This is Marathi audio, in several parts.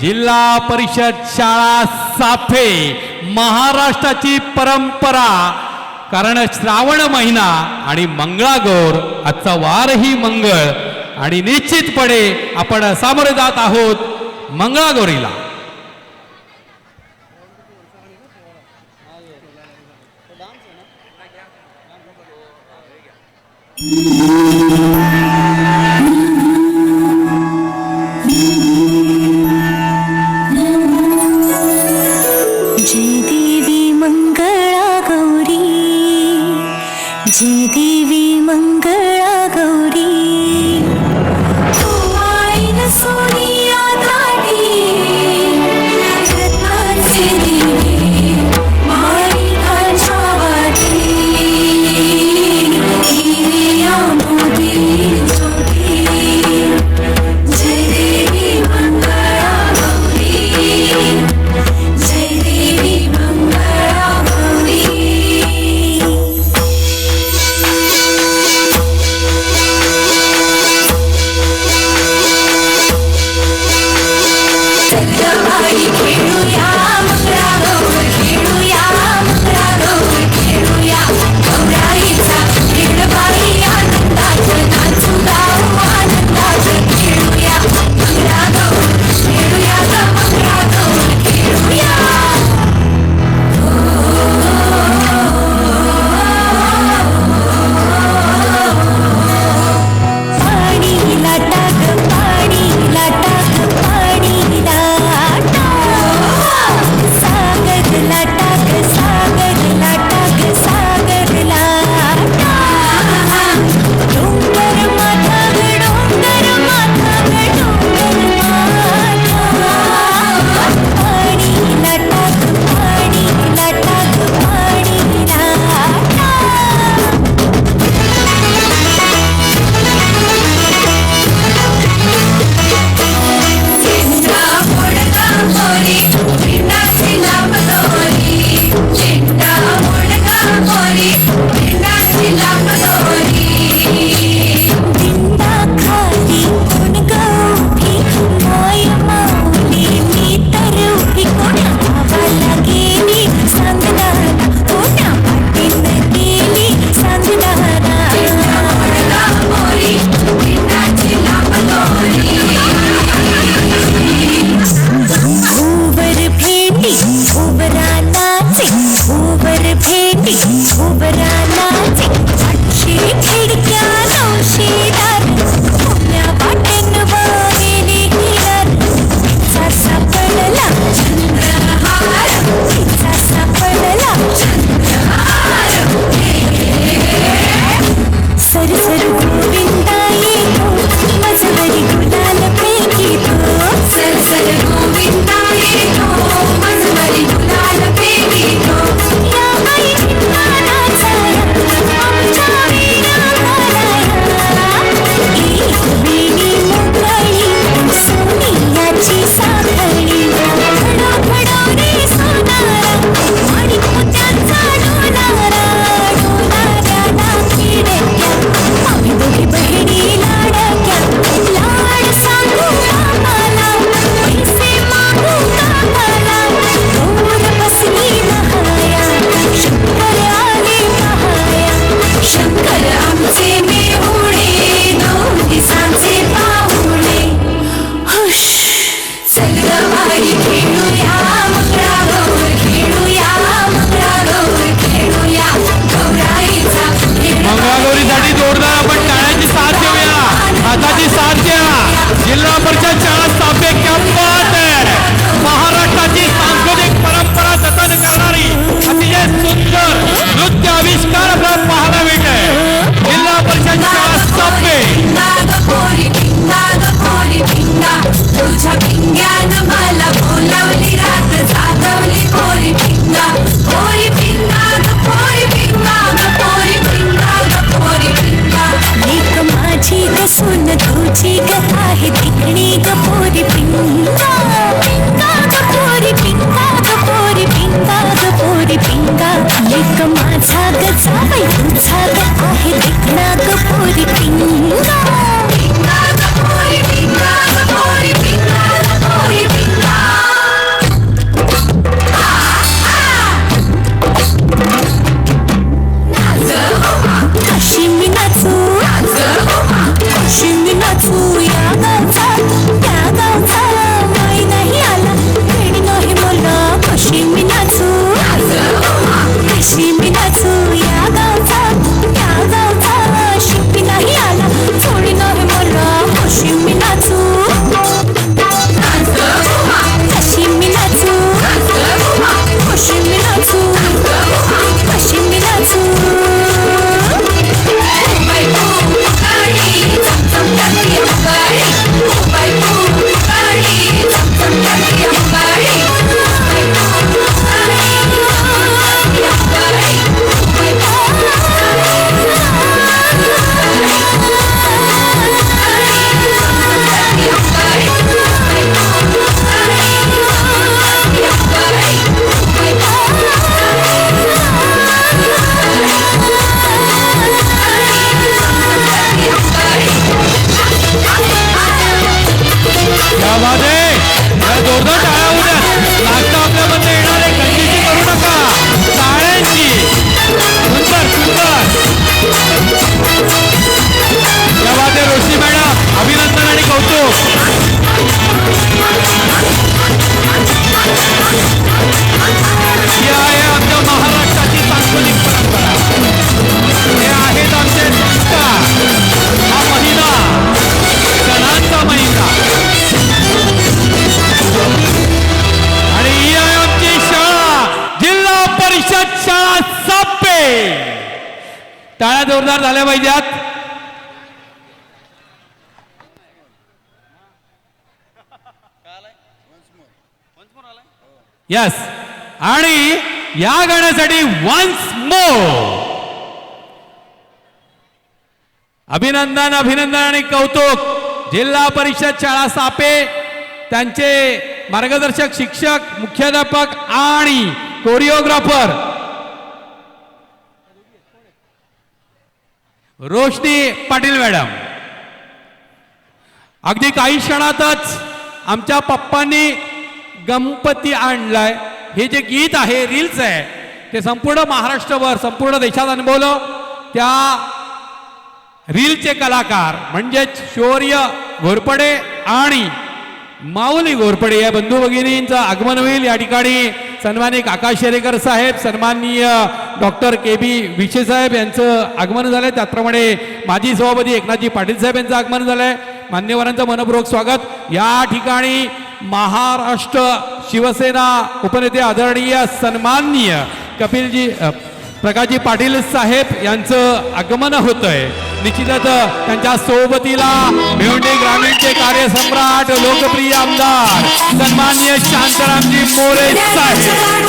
जिल्हा परिषद शाळा साफे महाराष्ट्राची परंपरा कारण श्रावण महिना आणि मंगळागौर आजचा वारही मंगळ आणि निश्चितपणे आपण सामोरे जात आहोत मंगळागौरीला Yeah. सुन तुझी ग आहे तिकणी ग पोरी पिंगा. पिंगा ग पोरी पिंगा ग पोरी पिंगा ग पोरी पिंगा. एक माझा ग जावई तुझा ग आहे तिकणा ग पोरी पिंगा. जोरदार टाळ्या होऊ लागतं आपल्यामध्ये येणार आहे गंदीची करू नका. टाळ्यांची सुंदर सुंदर. या वादे रोशी मॅडम अभिनंदन आणि कौतुक. या आहे आमच्या महाराष्ट्राची सांस्कृतिक परंपरा. टाळ्या जोरदार झाल्या पाहिजेत. यस आणि या गाण्यासाठी वन्स मोर अभिनंदन अभिनंदन आणि कौतुक. जिल्हा परिषद शाळा सापे त्यांचे मार्गदर्शक शिक्षक मुख्याध्यापक आणि कोरिओग्राफर रोशनी पाटील मॅडम. अगदी काही क्षणातच आमच्या पप्पांनी गणपती आणलाय. हे जे गीत आहे रील्स आहे ते संपूर्ण महाराष्ट्रभर संपूर्ण देशात अनुभवलं. त्या रीलचे कलाकार म्हणजेच शौर्य घोरपडे आणि माऊली घोरपडे या बंधू भगिनींचं आगमन होईल. या ठिकाणी सन्मानिक आकाश शेरेकर साहेब सन्माननीय डॉक्टर के बी विशे साहेब यांचं आगमन झालंय. त्याचप्रमाणे माजी सभापती एकनाथजी पाटील साहेब यांचं आगमन झालंय. मान्यवरांचं मनपूर्वक स्वागत. या ठिकाणी महाराष्ट्र शिवसेना उपनेते आदरणीय सन्माननीय कपिलजी प्रकाशजी पाटील साहेब यांचं आगमन होत आहे निश्चितच त्यांच्या सोबतीला भिवंडी ग्रामीणचे कार्यसम्राट लोकप्रिय आमदार सन्माननीय शांतारामजी मोरे साहेब.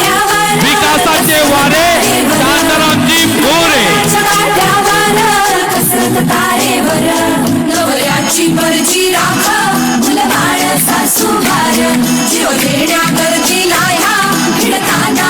विकासाचे वारे शांतारामजी मोरे. जीव देण्या लाया भिडताना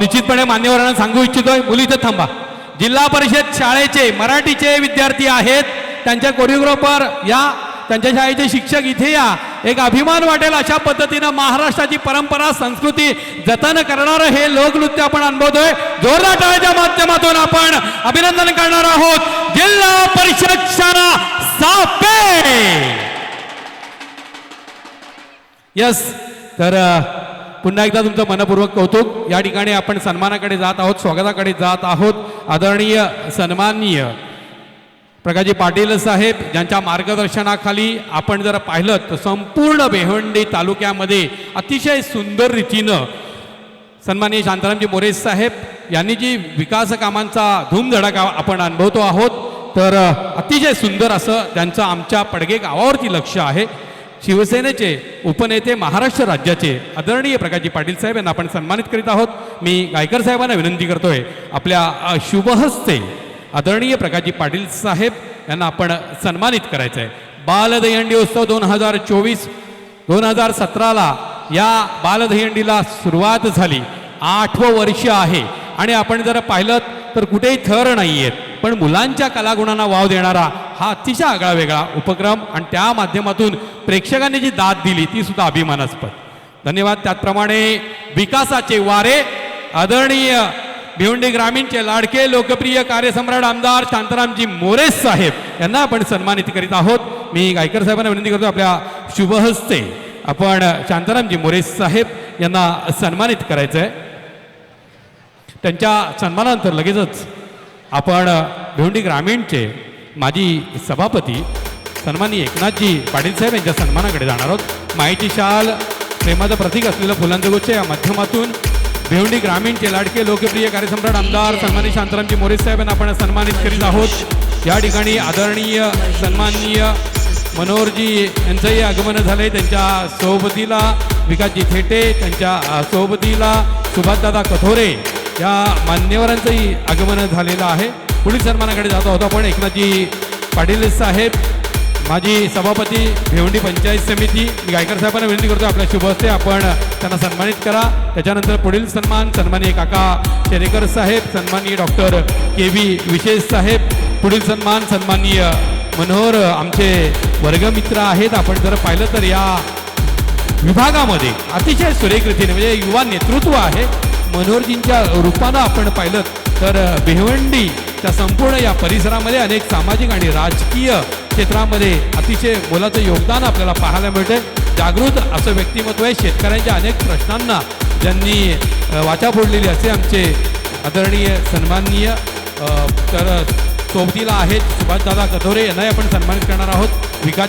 निश्चितपणे मान्यवरांना सांगू इच्छितोय मुली इथं थांबा. जिल्हा परिषद शाळेचे मराठीचे विद्यार्थी आहेत त्यांच्या कोरिओग्राफर या त्यांच्या शाळेचे शिक्षक इथे या. एक अभिमान वाटेल अशा पद्धतीनं महाराष्ट्राची परंपरा संस्कृती जतन करणारं हे लोकनृत्य आपण अनुभवतोय जोरदार टाळ्याच्या माध्यमातून आपण अभिनंदन करणार आहोत. जिल्हा परिषद शाळा सापे! यस तर पुन्हा एकदा तुमचं मनपूर्वक कौतुक. या ठिकाणी आपण सन्मानाकडे जात आहोत स्वागताकडे जात आहोत. आदरणीय सन्माननीय प्रकाशजी पाटील साहेब ज्यांच्या मार्गदर्शनाखाली आपण जर पाहिलं तर संपूर्ण बेहंडी तालुक्यामध्ये अतिशय सुंदर रीतीनं सन्माननीय शांतारामजी मोरे साहेब यांनी जी विकास कामांचा धूमधडाका आपण अनुभवतो आहोत तर अतिशय सुंदर असं त्यांचं आमच्या पडगे गावावरती लक्ष आहे. शिवसेनेचे उपनेते महाराष्ट्र राज्याचे आदरणीय प्रकाशजी पाटील साहेब यांना आपण सन्मानित करीत आहोत. मी गायकर साहेबांना विनंती करतोय आपल्या शुभहस्ते आदरणीय प्रकाशजी पाटील साहेब यांना आपण सन्मानित करायचं आहे बालदहीहंडी उत्सव दोन हजार चोवीस दोन हजार सतराला या बालदहीहंडीला सुरुवात झाली. आठवं वर्ष आहे. आणि आपण जर पाहिलं तर कुठेही थर नाही आहेत पण मुलांच्या कलागुणांना वाव देणारा हा अतिशय आगळा वेगळा उपक्रम आणि त्या माध्यमातून प्रेक्षकांनी जी दाद दिली ती सुद्धा अभिमानास्पद. धन्यवाद. त्याचप्रमाणे विकासाचे वारे आदरणीय भिवंडी ग्रामीणचे लाडके लोकप्रिय कार्यसम्राट आमदार शांतारामजी मोरे साहेब यांना आपण सन्मानित करीत आहोत. मी गायकर साहेबांना विनंती करतो आपल्या शुभहस्ते आपण शांतारामजी मोरे साहेब यांना सन्मानित करायचं आहे त्यांच्या सन्मानानंतर लगेचच आपण भिवंडी ग्रामीणचे माजी सभापती सन्मानी एकनाथजी पाटील साहेब यांच्या सन्मानाकडे जाणार आहोत. माहिती शाल प्रेमाचं प्रतीक असलेलं फुलांचं गुच्छ या माध्यमातून भिवंडी ग्रामीणचे लाडके लोकप्रिय कार्यसम्राट आमदार सन्मानित शांतारामजी मोरे साहेब यांना आपण सन्मानित करीत आहोत. या ठिकाणी आदरणीय सन्माननीय मनोहरजी यांचंही आगमन झालंय. त्यांच्या सोबतीला विकासजी थेटे त्यांच्या सोबतीला सुभाषदादा कथोरे या मान्यवरांचंही आगमन झालेलं आहे. पुढील सन्मानाकडे जातो होतो आपण. एकनाथजी पाटील साहेब माजी सभापती भिवंडी पंचायत समिती. मी गायकर साहेबांना विनंती करतो आपल्या शुभ हस्ते आपण त्यांना सन्मानित करा. त्याच्यानंतर पुढील सन्मान सन्मानी काका शेरेकर साहेब सन्माननीय डॉक्टर के व्ही विशेष साहेब. पुढील सन्मान सन्माननीय मनोहर आमचे वर्गमित्र आहेत. आपण जर पाहिलं तर या विभागामध्ये अतिशय सुरेख रीतीने म्हणजे युवा नेतृत्व आहे. मनोहरजींच्या रूपानं आपण पाहिलं तर भिवंडीच्या संपूर्ण या परिसरामध्ये अनेक सामाजिक आणि राजकीय क्षेत्रामध्ये अतिशय मोलाचं योगदान आपल्याला पाहायला मिळते जागृत असं व्यक्तिमत्व आहे. शेतकऱ्यांच्या अनेक प्रश्नांना ज्यांनी वाचा फोडलेली असे आमचे आदरणीय सन्माननीय तर सोबतीला आहेत सुभाषदादा कथोरे. यांनाही आपण सन्मानित करणार आहोत. विकास